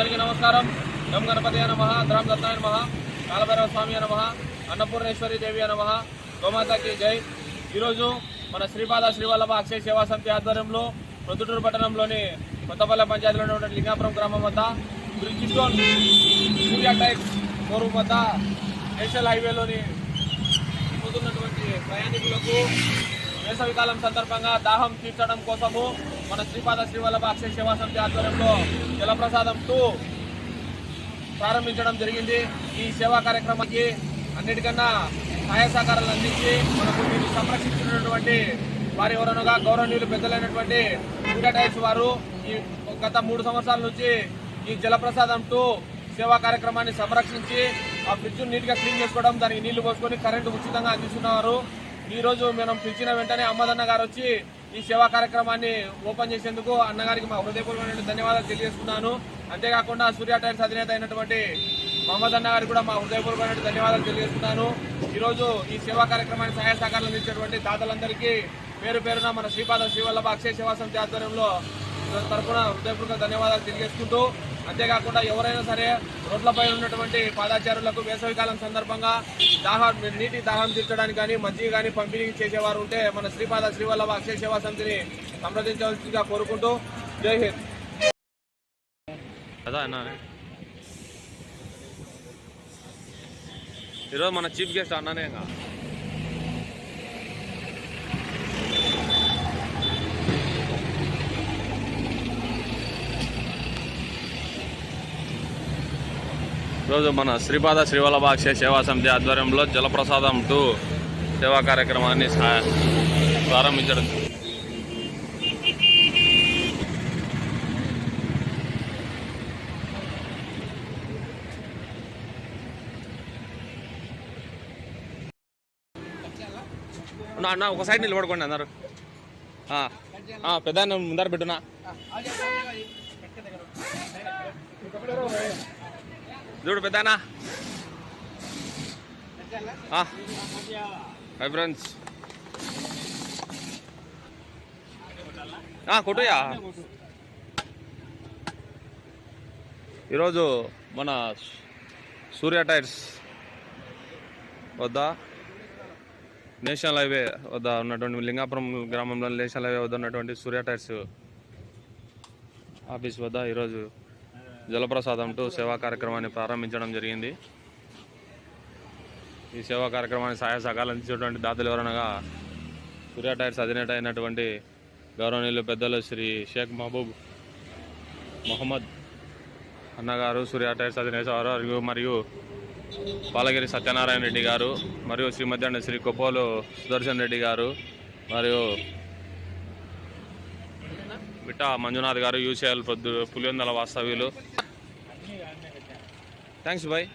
అందరికీ నమస్కారం. గం గణపతి నమ ద్రామ్ దత్తాయ నమ కాలభైరవ స్వామి నమ అన్నపూర్ణేశ్వరి దేవి నమ గోమాతకి జై. ఈరోజు మన శ్రీపాద శ్రీవల్లభ అక్షయ సేవా సమితి ఆధ్వర్యంలో ప్రొద్దుటూరు పట్టణంలోని కొత్తపల్లె పంచాయతీలో ఉన్నటువంటి లింగాపురం గ్రామం వద్ద బ్రిడ్జ్ స్టోన్ సూర్య టైప్ షోరూమ్ వద్ద నేషనల్ హైవేలోని పోతున్నటువంటి ప్రయాణికులకు వేసవికాలం సందర్భంగా దాహం తీర్చడం కోసము మన శ్రీపాద శ్రీవల్లభ అక్షయ సేవా సమితి ఆధ్వర్యంలో జలప్రసాదం టూ ప్రారంభించడం జరిగింది. ఈ సేవా కార్యక్రమానికి అన్నిటికన్నా సహాయ సహకారాలు అందించి మనకు దీన్ని సంరక్షించినటువంటి వారి ఎవరనగా గౌరవనీయులు పెద్దలైనటువంటి వెంకటేష్ వారు ఈ గత మూడు సంవత్సరాల నుంచి ఈ జలప్రసాదం టూ సేవా కార్యక్రమాన్ని సంరక్షించి ఆ ఫ్రిడ్జ్ నీట్గా క్లీన్ చేసుకోవడం దానికి నీళ్ళు పోసుకొని కరెంటు ఉచితంగా అందిస్తున్నారు. ఈ రోజు మనం పిలిచిన వెంటనే అమ్మదన్న గారు వచ్చి ఈ సేవా కార్యక్రమాన్ని ఓపెన్ చేసేందుకు అన్నగారికి మా హృదయపూర్వకమైన ధన్యవాదాలు తెలియజేస్తున్నాను అంతేకాకుండా సూర్య టైర్స్ అధినేత అయినటువంటి మహమ్మద్ అన్న గారికి కూడా మా హృదయపూర్వకమైన ధన్యవాదాలు తెలియజేస్తున్నాను ఈరోజు ఈ సేవా కార్యక్రమానికి సహాయ సహకారాలు అందించినటువంటి దాతలందరికీ పేరు పేరున మన శ్రీపాద శ్రీవల్లభ అక్షయ సేవా సమితి ఆధ్వర్యంలో తరఫున హృదయపూర్వక ధన్యవాదాలు తెలియజేసుకుంటూ అంతేకాకుండా ఎవరైనా సరే రోడ్లపై ఉన్నటువంటి పాదాచారులకు వేసవికాలం సందర్భంగా దాహం నీటి దాహం తీర్చడానికి కానీ మజ్జిగ కానీ పంపిణీ చేసేవారు ఉంటే మన శ్రీపాద శ్రీవల్లభ అక్షయ సేవా సమితిని సంప్రదించవలసిందిగా కోరుకుంటూ జై హింద్. ఈరోజు మన చీఫ్ గెస్ట్ అన్ననే ఈరోజు మన శ్రీపాద శ్రీవల్లభాక్ష సేవా సమితి ఆధ్వర్యంలో జలప్రసాదం టూ సేవా కార్యక్రమాన్ని సా- ప్రారంభించడం. అన్న అన్న ఒక సైడ్ నిలబడుకోండి అందరు. పెద్ద ముందర పెట్టునా చూడు పెద్ద హై ఫ్రెండ్స్ కొట్టుయా? ఈరోజు మన సూర్య టైర్స్ వద్ద నేషనల్ హైవే వద్ద ఉన్నటువంటి లింగాపురం గ్రామంలో నేషనల్ హైవే వద్ద ఉన్నటువంటి సూర్య టైర్స్ ఆఫీస్ వద్ద ఈరోజు జలప్రసాదం టూ సేవా కార్యక్రమాన్ని ప్రారంభించడం జరిగింది. ఈ సేవా కార్యక్రమాన్ని సహాయ సహకారం అందించేటువంటి దాతలు ఎవరనగా సూర్య టైర్స్ అధినేత అయినటువంటి గౌరవనీయులు పెద్దలు శ్రీ షేక్ మహబూబ్ మొహమ్మద్ అన్నగారు సూర్య టైర్స్ అధినేత వారు మరియు పాలగిరి సత్యనారాయణ రెడ్డి గారు మరియు శ్రీమతి శ్రీ కొప్పోలు సుదర్శన్ రెడ్డి గారు మరియు బిట్టా మంజునాథ్ గారు యూసీఎల్ పొద్దు పులివెందల వాస్తవ్యులు. Thanks bye